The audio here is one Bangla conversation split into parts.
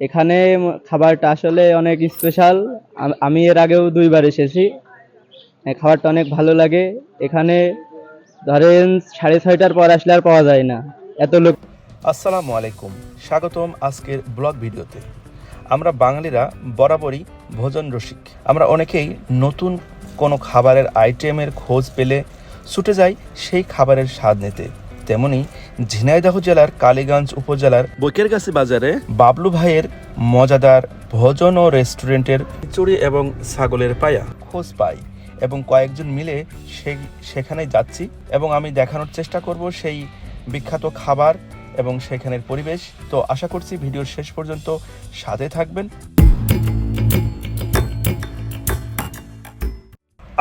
এখানে খাবারটা আসলে অনেক স্পেশাল আমি এর আগেও দুইবার এসেছি। খাবারটা অনেক ভালো লাগে। এখানে ধরেন সাড়ে ছয়টার পর আসলে আর পাওয়া যায় না। এত লোক আসসালামু আলাইকুম। স্বাগতম আজকের ব্লগ ভিডিওতে। আমরা বাঙালিরা বরাবরই ভোজন রসিক। আমরা অনেকেই নতুন কোনো খাবারের আইটেমের খোঁজ পেলে ছুটে যাই সেই খাবারের স্বাদ নিতে। তেমনি ঝিনাইদহ জেলার কালীগঞ্জ উপজেলার বৈকেরগাছি বাজারে বাবলু ভাইয়ের মজাদার ভোজন ও রেস্টুরেন্টের খিচুড়ি এবং ছাগলের পায়া। খোঁজ পাই এবং কয়েকজন মিলে সেই সেখানে যাচ্ছি এবং আমি দেখানোর চেষ্টা করব সেই বিখ্যাত খাবার এবং সেখানের পরিবেশ। তো আশা করছি ভিডিওর শেষ পর্যন্ত সাথে থাকবেন।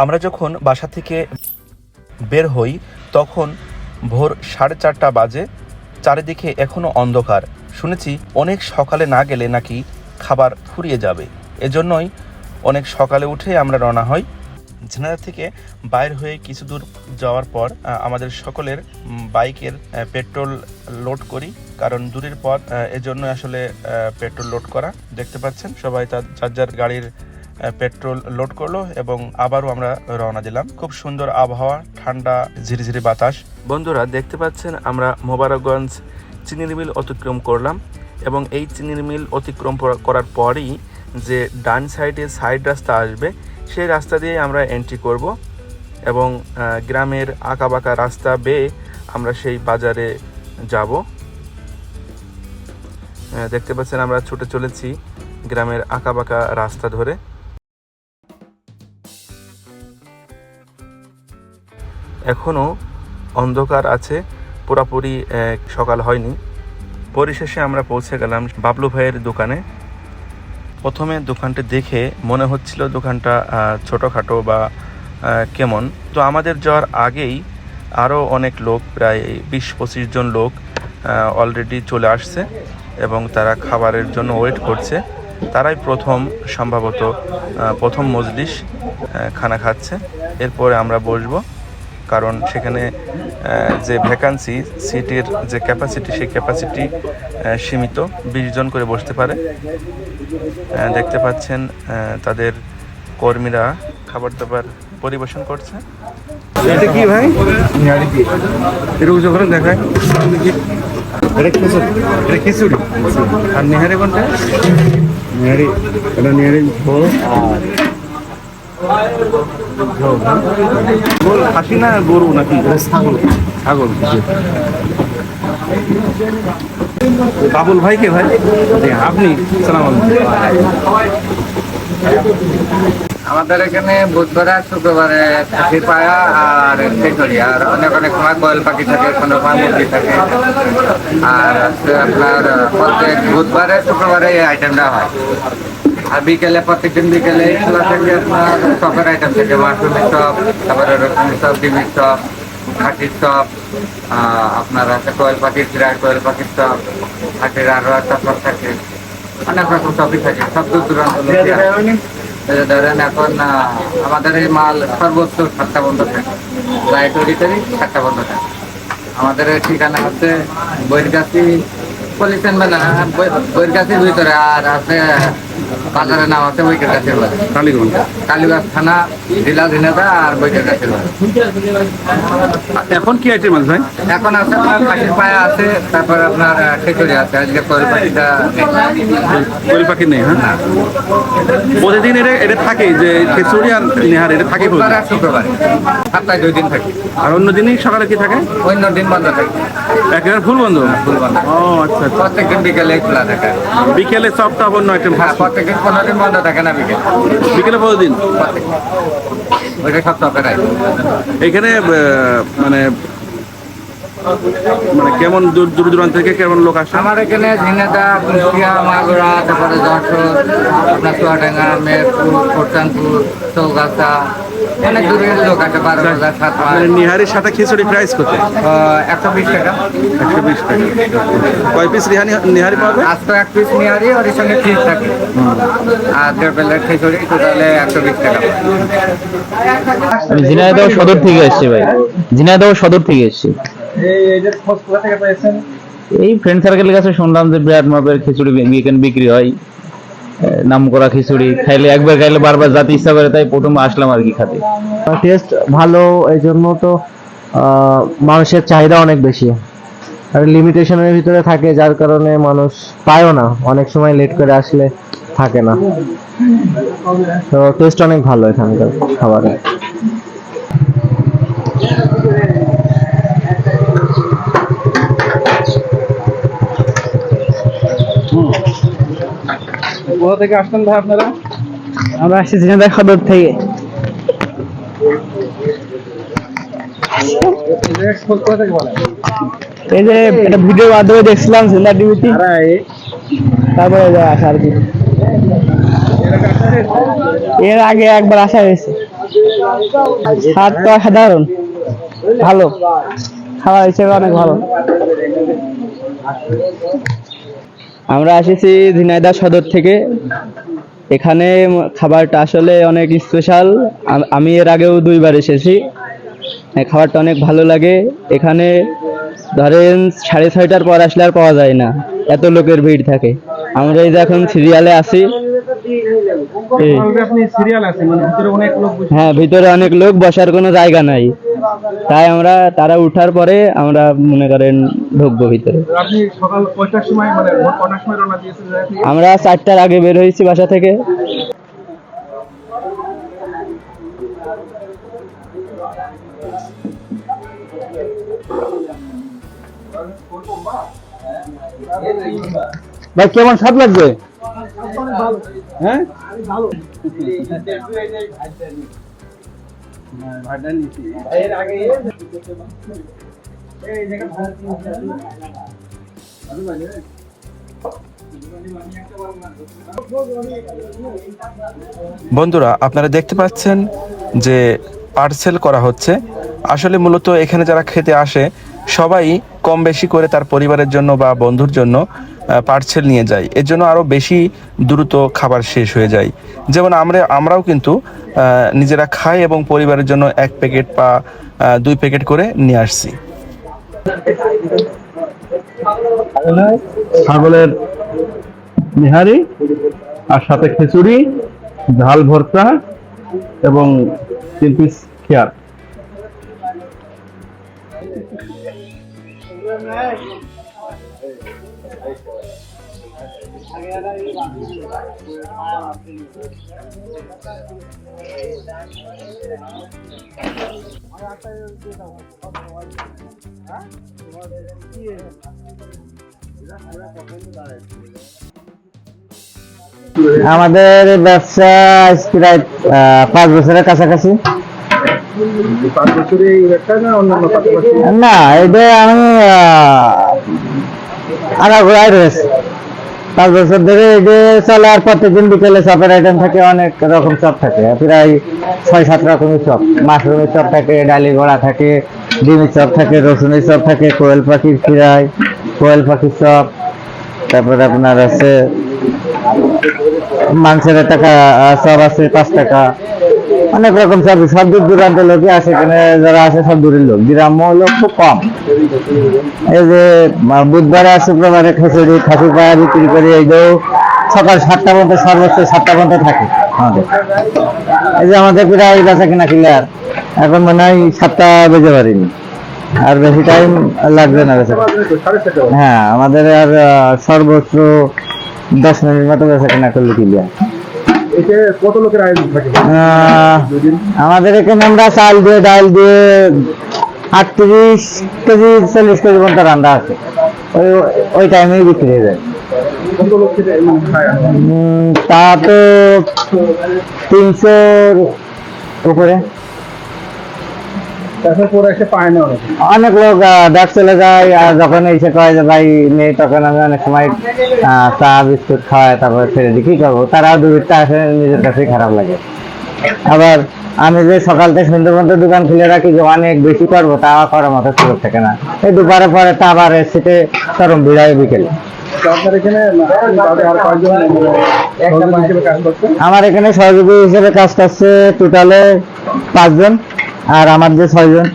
আমরা যখন বাসা থেকে বের হই তখন ভোর সাড়ে চারটা বাজে। চারিদিকে এখনও অন্ধকার। শুনেছি অনেক সকালে না গেলে নাকি খাবার ফুরিয়ে যাবে। এজন্যই অনেক সকালে উঠে আমরা রওনা হই। ঝিনাইদহ থেকে বাইর হয়ে কিছু দূর যাওয়ার পর আমাদের সকলের বাইকের পেট্রোল লোড করি। কারণ দূরের পথ এজন্য আসলে পেট্রোল লোড করা। দেখতে পাচ্ছেন সবাই তার যার যার গাড়ির পেট্রোল লোড করল এবং আবারও আমরা রওনা দিলাম। খুব সুন্দর আবহাওয়া, ঠান্ডা, ঝিরিঝিরি বাতাস। বন্ধুরা, দেখতে পাচ্ছেন, আমরা মোবারকগঞ্জ চিনির মিল অতিক্রম করলাম এবং এই চিনির মিল অতিক্রম করার পরই যে ডান সাইডে সাইড রাস্তা আসবে, সেই রাস্তা দিয়ে আমরা এন্ট্রি করব এবং গ্রামের আঁকাবাঁকা রাস্তা বেয়ে আমরা সেই বাজারে যাব। দেখতে পাচ্ছেন, আমরা ছুটে চলেছি গ্রামের আঁকাবাঁকা রাস্তা ধরে। এখনও অন্ধকার আছে, পুরাপুরি সকাল হয়নি। পরিশেষে আমরা পৌঁছে গেলাম বাবলু ভাইয়ের দোকানে। প্রথমে দোকানটি দেখে মনে হচ্ছিল দোকানটা ছোটোখাটো বা কেমন। তো আমাদের যাওয়ার আগেই আরও অনেক লোক, প্রায় বিশ পঁচিশ জন লোক অলরেডি চলে আসছে এবং তারা খাবারের জন্য ওয়েট করছে। তারাই প্রথম, সম্ভবত প্রথম মজলিস খানা খাচ্ছে। এরপরে আমরা বসবো। কারণ সেখানে যে ভ্যাকান্সি সিটের যে ক্যাপাসিটি সেই ক্যাপাসিটি সীমিত। বিশ জন করে বসতে পারে। দেখতে পাচ্ছেন তাদের কর্মীরা খাবার দাবার পরিবেশন করছে। এটা কি ভাই? উঁচু করে দেখায় আর নেহারি কোনটা? নিহারি। নিহারি আর গোল খাসি না গরু নাকি? ছাগল। ছাগল বাবুল ভাই? কে ভাই আপনি সালাম আমাদের এখানে বুধবারে শুক্রবারে খাসি পায়া আর খিচুড়ি আর অনেক অনেক সময় কোয়েল পাখি থাকে কোনো সময় মুরগি থাকে। আর আপনার প্রত্যেক বুধবারে শুক্রবারে এই আইটেমটা হয়। আর বিকেলে প্রত্যেকদিন বিকেলে খোলা থাকে আপনার চপের আইটেম থাকে মাশরুমের চপ তারপরে রসুনের চপ ডিমের চপ খাসির চপ আপনার আছে কোয়েল পাখির ফ্রাই কোয়েল পাখির চপ খাসির আরও একটা চপ থাকে। অনেক রকম চপই থাকে সব দূর দূরান্ত। ধরেন এখন আমাদের এই মাল সর্বোচ্চ সাতটা বন্ধ থাকে। লাইট অডিটারি সাতটা বন্ধ থাকে। আমাদের ঠিকানা হচ্ছে বৈরগাছি বৈরগাছির ভিতরে আর আছে বাজারের নাম আছে গাছের বাজার কালীগঞ্জ। কালীবাগ থানা জেলা ঝিনাদা আর বৈকের গাছের এখন কি আইটেম আছে ভাই? এখন আছে আপনার খাসির পায়া আছে তারপর আপনার আছে। আজকে কোয়েল পাখিটা নেই। কোয়েল পাখি নেই হ্যাঁ? প্রতিদিন এটা এটা থাকে যে খিচুড়ি আর নেহার এটা থাকে আর শুক্রবারে। সপ্তাহে দুই দিন থাকে। আর অন্য দিনই সকালে কি থাকে? অন্য দিন বন্ধ থাকে। একেবারে ফুল বন্ধ? ফুল বন্ধ। ও আচ্ছা আচ্ছা প্রত্যেকদিন বিকেলে খোলা থাকে। বিকেলে চপটা অন্য আইটেম হ্যাঁ প্রত্যেকদিন পনেরো দিন বন্ধ থাকে না বিকেল। বিকেলে প্রতিদিন ওইটা সব টপের এখানে মানে মানে কেমন দূর দূর দূরান্ত থেকে কেমন লোক আসে? আমার এখানে ঝিনাদা কুষ্টিয়া মাগুরা তারপরে যশোর আপনার চুয়াডাঙ্গা মেরপুর কোটানপুর চৌগাছা অনেক দূরের লোক আছে বারো হাজার সাত নিহারির সাথে খিচুড়ি প্রাইস কত? একশো বিশ টাকা। একশো বিশ টাকা। কয় পিস রিহানি নিহারি পাবে? আজ তো এক পিস নিয়ারি ওর সঙ্গে ফিস থাকে। আর দেড় প্লেট খিচুড়ি টোটালে একশো বিশ টাকা। আমি ঝিনাইদহ সদর থেকে এসেছি ভাই। ঝিনাইদহ সদর থেকে এসেছি। এই ফ্রেন্ড সার্কেলের কাছে শুনলাম যে বিরাট মাপের খিচুড়ি বিক্রি হয়। নাম করা খিচুড়ি খাইলে একবার খাইলে বারবার যাতে ইচ্ছা করে, তাই প্রথম আসলাম আর কি খাতে। টেস্ট ভালো এই জন্য তো মানুষের চাহিদা অনেক বেশি। আর লিমিটেশনের ভিতরে থাকে, যার কারণে মানুষ পায়ও না। অনেক সময় লেট করে আসলে থাকে না। তো টেস্ট অনেক ভালো এখানকার খাবারের কোথা থেকে আসছেন ভাই আপনারা? আমরা আসছি ঝিনাইদহ সদর থেকে। এই যে একটা ভিডিও মাধ্যমে দেখছিলাম ঝিনাইদহ টিভিতে তারপরে আসা আর কি। এর আগে একবার আসা হয়েছে। স্বাদ তো সাধারণ ভালো। খাওয়া হিসেবে অনেক ভালো। আমরা এসেছি ঝিনাইদহ সদর থেকে। এখানে খাবারটা আসলে অনেক স্পেশাল আমি এর আগেও দুইবার এসেছি। খাবারটা অনেক ভালো লাগে। এখানে ধরেন সাড়ে ছয়টার পর আসলে আর পাওয়া যায় না। এত লোকের ভিড় থাকে। আমরা এই যে এখন সিরিয়ালে আছি। মানে ভিতরে অনেক লোক বসে হ্যাঁ ভিতরে অনেক লোক বসার কোনো জায়গা নাই। তাই আমরা তারা উঠার পরে আমরা মনে করেন ঢুকবো ভিতরে। আপনি সকাল কয়টার সময় মানে? আমরা চারটার আগে বের হয়েছি বাসা থেকে। ভাই কেমন স্বাদ লাগবে হ্যাঁ? বন্ধুরা, আপনারা দেখতে পাচ্ছেন যে পার্সেল করা হচ্ছে। আসলে মূলত এখানে যারা খেতে আসে, সবাই কম বেশি করে তার পরিবারের জন্য বা বন্ধুর জন্য পার্সেল নিয়ে যাই এর জন্য আরও বেশি দ্রুত খাবার শেষ হয়ে যায়। যেমন আমরা আমরাও কিন্তু নিজেরা খাই এবং পরিবারের জন্য এক প্যাকেট বা দুই প্যাকেট করে নিয়ে আসছি। ছাগলের নিহারি আর সাথে খিচুড়ি, ঝাল ভর্তা এবং তিন পিস খেয়ার। আমাদের ব্যবসা প্রায় পাঁচ বছরের কাছাকাছি। না এটা আমি আগাগোড়ায় রয়েছে। পাঁচ বছর ধরে এটা চলে, আর প্রত্যেকদিন বিকেলে চপের আইটেম থাকে, অনেক রকম চপ থাকে। প্রায় ছয়, সাত রকমের চপ মাশরুমের চপ থাকে, ডালি গোড়া থাকে, ডিমের চপ থাকে, রসুনের চপ থাকে, কোয়েল পাখির ফিরাই কোয়েল পাখির চপ তারপরে আপনার আছে মাংসের টাকা চপ আছে, পাঁচ টাকা। অনেক রকম চপ সব দূর দূরান্তের লোকই আসে এখানে, যারা আসে সব দূরের লোক। গ্রাম্য লোক খুব কম। এই যে বুধবারে আর শুক্রবারে খিচুড়ি, খাসি পায়া বিক্রি করি, এই যে সকাল সাতটা পর্যন্ত, সর্বোচ্চ সাতটা পর্যন্ত থাকে আমাদের। এই যে আমাদের প্রায় বেচা কিনা ক্লিয়ার এখন মনে হয় সাতটা বেজে পারিনি। আর বেশি টাইম লাগবে না বেচা হ্যাঁ আমাদের আর সর্বোচ্চ দশ মিনিট মতো বেচা কিনা করলে ক্লিয়ার কত লোকের আয়োজন থাকে? আমাদের এখানে আমরা চাল দিয়ে ডাল দিয়ে আটত্রিশ কেজি চল্লিশ কেজি পর্যন্ত রান্না আছে। ওই ওই টাইমেই বিক্রি হয়ে যায়। তা তো তিনশোর উপরে। অনেকে লোক ডাক চলে যায় আর যখন এসে কয় যে ভাই নেই তখন আমি অনেক সময় চা বিস্কুট খাওয়াই তারপরে ছেড়ে দিই কি করব? তারাও আসে নিজের কাছেই খারাপ লাগে। আবার আমি যে সকাল থেকে সন্ধ্যে পর্যন্ত দোকান খুলে রাখি যে অনেক বেশি করব তা আমার করার মতো সুযোগ থাকে না। এই দুপুরে পরে তা আবার সেটে চরম বিকেল। হিসেবে কাজ করছে? আমার এখানে সহযোগী হিসেবে কাজ করছে টোটালে পাঁচজন। আর আমার যে ছয়জন।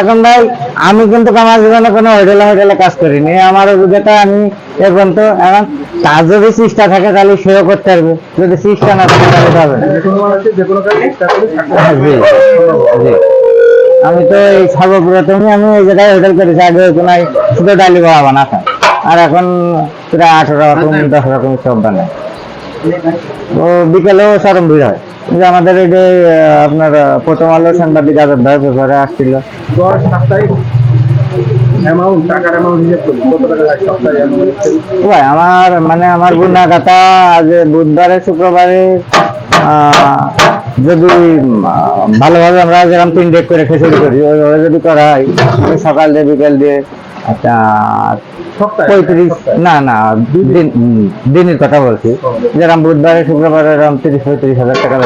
এখন ভাই আমি কিন্তু আমার জীবনে কোনো হোটেলে হোটেলে কাজ করিনি। আমার অভিজ্ঞতা আমি এ পর্যন্ত এখন তার যদি চেষ্টা থাকে তাহলে সেও করতে পারবে। যদি চেষ্টা না থাকে তাহলে হবে না। কাজ হ্যাঁ, আমি তো এই সর্বপ্রথমই আমি এই জায়গায় হোটেল করেছি আগে কোনো শুধু ডালি বাবা খাই আর এখন প্রায় আঠারো রকম দশ রকম সব বানায় ও বিকেলেও সরম ভিড় হয়। যে আমাদের এই যে আপনার প্রথম আলো সাংবাদিক আজাদ ভাই ব্যাপারে আসছিল। ভাই আমার মানে আমার গুনা কথা আজ বুধবারে শুক্রবারে যদি ভালোভাবে আমরা যেরকম তিন ডেক করে খিচুড়ি করি ওইভাবে যদি করা হয় সকাল দিয়ে বিকেল দিয়ে আচ্ছা পঁয়ত্রিশ না না দিন? দিনের কথা বলছি। যেরকম বুধবারে শুক্রবারে এরকম তিরিশ পঁয়ত্রিশ হাজার টাকা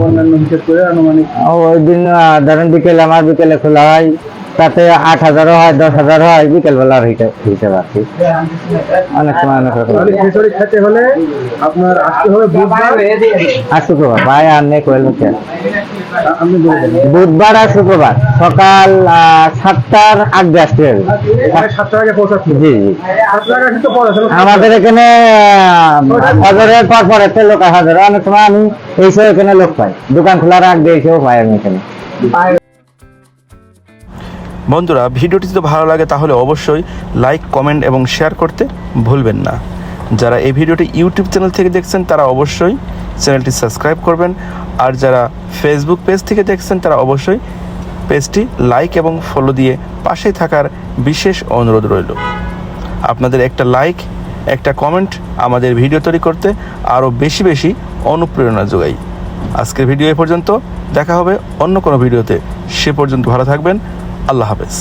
অন্যান্য হিসেব করে আনুমানিক? ওই দিন ধরেন বিকেলে আমার বিকেলে খোলা হয় তাতে আট হাজারও হয় দশ হাজার হয় বিকেল বেলার হিসাব আর কি অনেক সময় অনেক রকম। খেতে হলে আপনার আসতে হবে আর শুক্রবার ভাই আর নেই কোয়েল বুধবার আর শুক্রবার। সকাল সাতটার আগে আসতে হবে। এখানে সাতটা আগে পৌঁছাচ্ছি। জি জি। সাতটা আগে কিন্তু পড়াশোনা আমাদের এখানে হাজারের পর পর একটা লোক হাজার অনেক সময় আমি এইসব এখানে লোক পাই। দোকান খোলার আগে এসেও পাই আমি এখানে। বন্ধুরা ভিডিওটি যদি ভালো লাগে তাহলে অবশ্যই লাইক কমেন্ট এবং শেয়ার করতে ভুলবেন না। যারা এই ভিডিওটি ইউটিউব চ্যানেল থেকে দেখছেন তারা অবশ্যই চ্যানেলটি সাবস্ক্রাইব করবেন। আর যারা ফেসবুক পেজ থেকে দেখছেন, তারা অবশ্যই পেজটি লাইক এবং ফলো দিয়ে পাশে থাকার বিশেষ অনুরোধ রইল। আপনাদের একটা লাইক একটা কমেন্ট আমাদের ভিডিও তৈরি করতে আরও বেশি বেশি অনুপ্রেরণা যোগাই আজকের ভিডিও এ পর্যন্ত দেখা হবে অন্য কোনো ভিডিওতে সে পর্যন্ত ভালো থাকবেন। আল্লাহ হাফেজ।